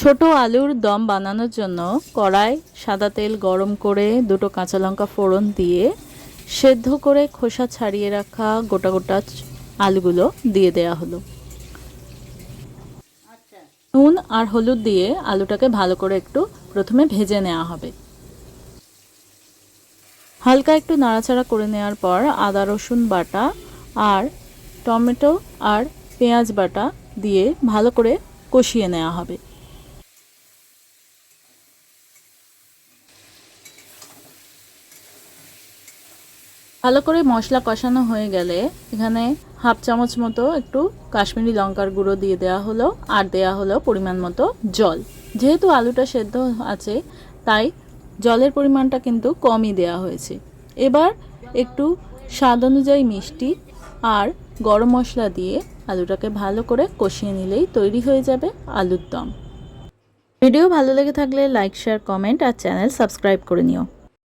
ছোট আলুর দম বানানোর জন্য কড়াই, সাদা তেল গরম করে দুটো কাঁচা লঙ্কা ফোড়ন দিয়ে সেদ্ধ করে খোসা ছাড়িয়ে রাখা গোটা গোটা আলুগুলো দিয়ে দেয়া হলো। নুন আর হলুদ দিয়ে আলুটাকে ভালো করে একটু প্রথমে ভেজে নেওয়া হবে। হালকা একটু নাড়াচাড়া করে নেওয়ার পর আদা, রসুন বাটা আর টমেটো আর পেঁয়াজ বাটা দিয়ে ভালো করে কষিয়ে নেওয়া হবে। ভালো করে মশলা কষানো হয়ে গেলে এখানে হাফ চামচ মতো একটু কাশ্মীরি লঙ্কার গুঁড়ো দিয়ে দেওয়া হলো আর দেওয়া হলো পরিমাণ মতো জল। যেহেতু আলুটা সেদ্ধ আছে, তাই জলের পরিমাণটা কিন্তু কমই দেওয়া হয়েছে। এবার একটু স্বাদ অনুযায়ী মিষ্টি আর গরম মশলা দিয়ে আলুটাকে ভালো করে কষিয়ে নিলেই তৈরি হয়ে যাবে আলুর দম। ভিডিও ভালো লেগে থাকলে লাইক, শেয়ার, কমেন্ট আর চ্যানেল সাবস্ক্রাইব করে নিও।